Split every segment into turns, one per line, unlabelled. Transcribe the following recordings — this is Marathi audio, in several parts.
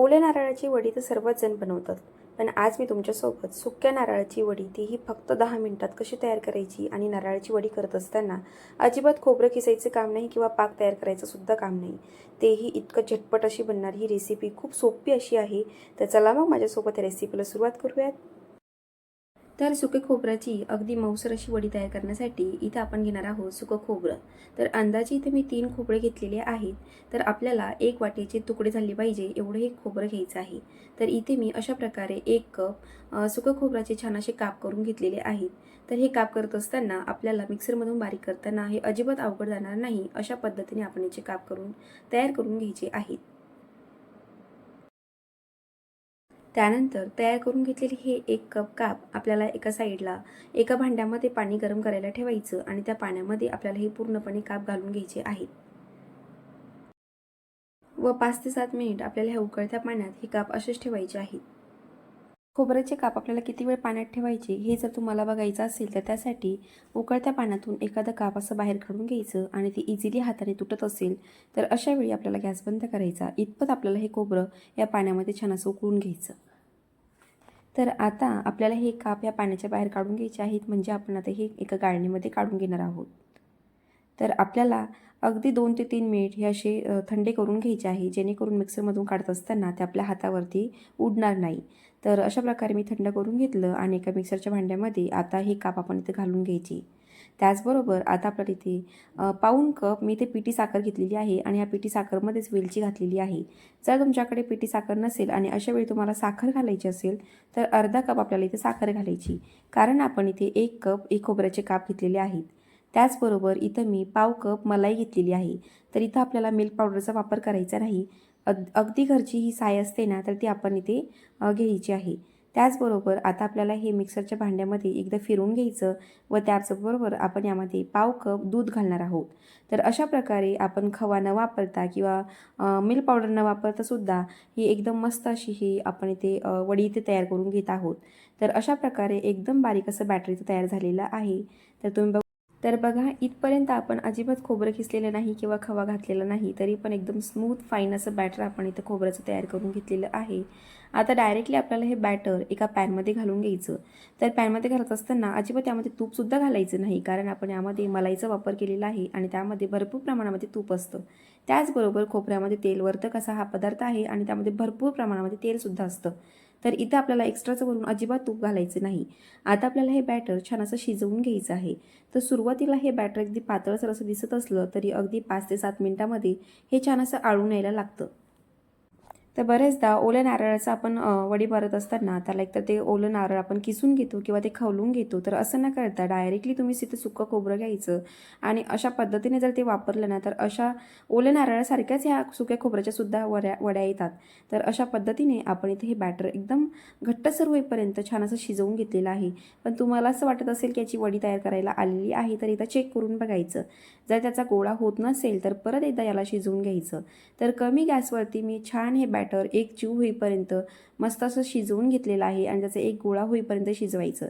ओल्या नारळाची वडी तर सर्वच जण बनवतात. पण आज मी तुमच्यासोबत सुक्या नारळाची वडी तीही फक्त दहा मिनिटात कशी तयार करायची आणि नारळाची वडी करत असताना अजिबात खोबरं किसायचं काम नाही किंवा पाक तयार करायचं सुद्धा काम नाही. तेही इतकं झटपट अशी बनणारी ही रेसिपी खूप सोपी अशी आहे. तर चला मग माझ्यासोबत रेसिपीला सुरुवात करूयात. तर सुके खोबऱ्याची अगदी मऊसर अशी वडी तयार करण्यासाठी इथं आपण घेणार आहोत सुकं खोबरं. तर अंदाजे इथे मी तीन खोबरे घेतलेले आहेत. तर आपल्याला एक वाटीचे तुकडे झाले पाहिजे एवढं हे खोबरं घ्यायचं आहे. तर इथे मी अशा प्रकारे एक कप सुकं खोबऱ्याचे छान असे काप करून घेतलेले आहेत. तर हे काप करत असताना आपल्याला मिक्सरमधून बारीक करताना हे अजिबात अवघड जाणार नाही अशा पद्धतीने आपण याचे काप करून तयार करून घ्यायचे आहेत. त्यानंतर तयार करून घेतलेली हे एक कप काप आपल्याला एका साईडला एका भांड्यामध्ये पाणी गरम करायला ठेवायचं आणि त्या पाण्यामध्ये आपल्याला हे पूर्णपणे काप घालून घ्यायचे आहेत. व पाच ते सात मिनिट आपल्याला ह्या उकळत्या पाण्यात हे काप असेच ठेवायचे आहेत. खोबऱ्याचे काप आपल्याला किती वेळ पाण्यात ठेवायचे हे जर तुम्हाला बघायचं असेल तर त्यासाठी उकळत्या पाण्यातून एखादं काप असं बाहेर काढून घ्यायचं आणि ते इझिली हाताने तुटत असेल तर अशा वेळी आपल्याला गॅस बंद करायचा. इतपत आपल्याला हे खोबरं या पाण्यामध्ये छान असं उकळून घ्यायचं. तर आता आपल्याला हे काप या पाण्याच्या बाहेर काढून घ्यायचे आहेत म्हणजे आपण आता हे एका गाळणीमध्ये काढून घेणार आहोत. तर आपल्याला अगदी दोन ते तीन मिनिट हे असे थंडे करून घ्यायचे आहे जेणेकरून मिक्सरमधून काढत असताना ते आपल्या हातावरती उडणार नाही. तर अशा प्रकारे मी थंड करून घेतलं आणि एका मिक्सरच्या भांड्यामध्ये आता हे काप आपण इथे घालून घ्यायची. त्याचबरोबर आता आपल्याला इथे पाऊण कप मी इथे पिठी साखर घेतलेली आहे आणि या पिठी साखरमध्येच वेलची घातलेली आहे. जर तुमच्याकडे पिठी साखर नसेल आणि अशा वेळी तुम्हाला साखर घालायची असेल तर अर्धा कप आपल्याला इथे साखर घालायची. कारण आपण इथे एक कप एक खोबऱ्याचे काप घेतलेले आहेत. त्याचबरोबर इथं मी पाव कप मलाई घेतलेली आहे. तर इथं आपल्याला मिल्क पावडरचा वापर करायचा नाही. अग अगदी घरची ही साय असते ना तर ती आपण इथे घ्यायची आहे. त्याचबरोबर आता आपल्याला हे मिक्सरच्या भांड्यामध्ये एकदा फिरून घ्यायचं व त्याचबरोबर आपण यामध्ये पाव कप दूध घालणार आहोत. तर अशा प्रकारे आपण खवा न वापरता किंवा मिल्क पावडर न वापरता सुद्धा ही एकदम मस्त अशी ही आपण इथे वडी इथे तयार करून घेत आहोत. तर अशा प्रकारे एकदम बारीक असं बॅटरी तयार झालेलं आहे. तर तुम्ही बघ तर बघा इथपर्यंत आपण अजिबात खोबरं खिसलेलं नाही किंवा खवा घातलेला नाही तरी पण एकदम स्मूथ फाईन असं बॅटर आपण इथं खोबऱ्याचं तयार करून घेतलेलं आहे. आता डायरेक्टली आपल्याला हे बॅटर एका पॅनमध्ये घालून घ्यायचं. तर पॅनमध्ये घालत असताना अजिबात यामध्ये तूपसुद्धा घालायचं नाही कारण आपण यामध्ये मलाईचा वापर केलेला आहे आणि त्यामध्ये भरपूर प्रमाणामध्ये तूप असतं. त्याचबरोबर खोबऱ्यामध्ये तेलवर्तक असा हा पदार्थ आहे आणि त्यामध्ये भरपूर प्रमाणामध्ये तेलसुद्धा असतं. तर इथं आपल्याला एक्स्ट्राचं वरून अजिबात तूप घालायचं नाही. आता आपल्याला हे बॅटर छान असं शिजवून घ्यायचं आहे. तर सुरुवातीला हे बॅटर अगदी पातळसर असं दिसत असलं तरी अगदी पाच ते सात मिनिटामध्ये हे छान असं आळून यायला लागतं. तर बरेचदा ओल्या नारळाचं आपण वडी भरत असताना त्याला एकतर ते ओलं नारळ आपण किसून घेतो किंवा ते खवलून घेतो तर असं न करता डायरेक्टली तुम्ही तिथं सुकं खोबरं घ्यायचं आणि अशा पद्धतीने जर ते वापरलं ना तर अशा ओल्या नारळासारख्याच ह्या सुक्या खोबऱ्याच्या सुद्धा वड्या वड्या येतात. तर अशा पद्धतीने आपण इथे हे बॅटर एकदम घट्टसर होईपर्यंत छान असं शिजवून घेतलेलं आहे. पण तुम्हाला असं वाटत असेल की याची वडी तयार करायला आलेली आहे तर इथं चेक करून बघायचं. जर त्याचा गोळा होत नसेल तर परत एकदा याला शिजवून घ्यायचं. तर कमी गॅसवरती मी छान हे बॅटर एक जीव होईपर्यंत मस्त असं शिजवून घेतलेलं आहे आणि त्याचा एक गोळा होईपर्यंत शिजवायचं.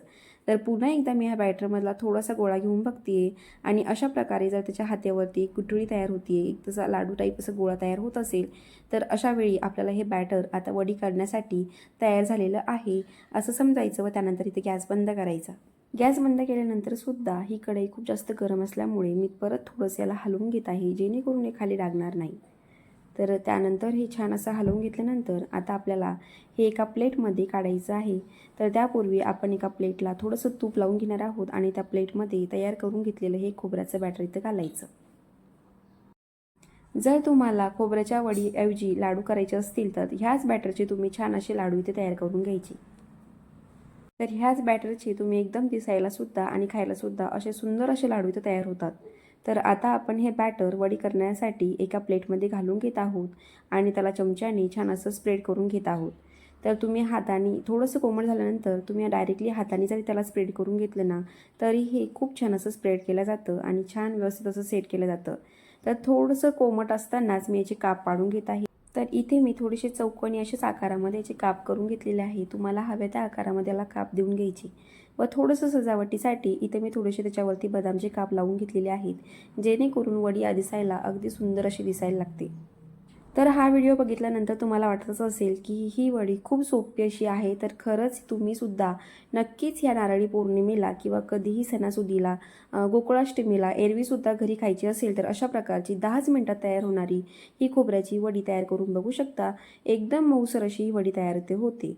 तर पुन्हा एकदा मी ह्या बॅटरमधला थोडासा गोळा घेऊन बघते आणि अशा प्रकारे जर त्याच्या हात्यावरती एक कुटुळी तयार होती एक तसा लाडू टाईप असं गोळा तयार होत असेल तर अशा वेळी आपल्याला हे बॅटर आता वडी काढण्यासाठी तयार झालेलं आहे असं समजायचं व त्यानंतर इथे गॅस बंद करायचा. गॅस बंद केल्यानंतर सुद्धा ही कढई खूप जास्त गरम असल्यामुळे मी परत थोडंसं याला हलवून घेत आहे जेणेकरून हे खाली लागणार नाही. तर त्यानंतर हे छान असं हलवून घेतल्यानंतर आता आपल्याला हे एका प्लेटमध्ये काढायचं आहे. तर त्यापूर्वी आपण एका प्लेटला थोडंसं तूप लावून घेणार आहोत आणि त्या प्लेटमध्ये तयार करून घेतलेलं हे खोबऱ्याचं बॅटर इथं घालायचं. जर तुम्हाला खोबऱ्याच्या वडीऐवजी लाडू करायचे असतील तर ह्याच बॅटरचे तुम्ही छान असे लाडू इथे तयार करून घ्यायचे. तर ह्याच बॅटरचे तुम्ही एकदम दिसायलासुद्धा आणि खायलासुद्धा असे सुंदर असे लाडू इथे तयार होतात. तर आता आपण हे बॅटर वडी करण्यासाठी एका प्लेटमध्ये घालून घेत आहोत आणि त्याला चमच्याने छान असं स्प्रेड करून घेत आहोत. तर तुम्ही हाताने थोडंसं कोमट झाल्यानंतर तुम्ही डायरेक्टली हाताने जरी त्याला स्प्रेड करून घेतलं ना तरी हे खूप छान असं स्प्रेड केलं जातं आणि छान व्यवस्थित असं सेट केलं जातं. तर थोडंसं कोमट असतानाच मी याचे काप पाडून घेत आहे. तर इथे मी थोडेसे चौकोनी अशाच आकारामध्ये याचे काप करून घेतलेले आहे. तुम्हाला हव्या त्या आकारामध्ये याला काप देऊन घ्यायचे. व थोडंसं सजावटीसाठी इथे मी थोडेसे त्याच्यावरती बदामचे काप लावून घेतलेले आहेत जेणेकरून वडी दिसायला अगदी सुंदर अशी दिसायला लागते. तर हा व्हिडिओ बघितल्यानंतर तुम्हाला वाटतच असेल की ही वडी खूप सोपी अशी आहे तर खरंच तुम्हीसुद्धा नक्कीच या नारळी पौर्णिमेला किंवा कधीही सणासुदीला गोकुळाष्टमीला एरवीसुद्धा घरी खायची असेल तर अशा प्रकारची दहाच मिनटात तयार होणारी ही खोबऱ्याची वडी तयार करून बघू शकता. एकदम मऊसर अशी ही वडी तयार ते होते.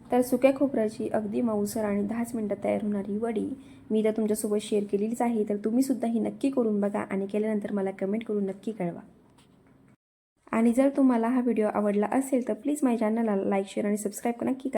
तर सुक्या खोबऱ्याची अगदी मऊसर आणि दहाच मिनटात तयार होणारी वडी मी तर तुमच्यासोबत शेअर केलेलीच आहे. तर तुम्हीसुद्धा ही नक्की करून बघा आणि केल्यानंतर मला कमेंट करून नक्की कळवा. आणि जर तुम्हाला हा व्हिडिओ आवडला असेल तर प्लीज माझ्या चॅनलला लाईक शेअर आणि सबस्क्राईब नक्की करा.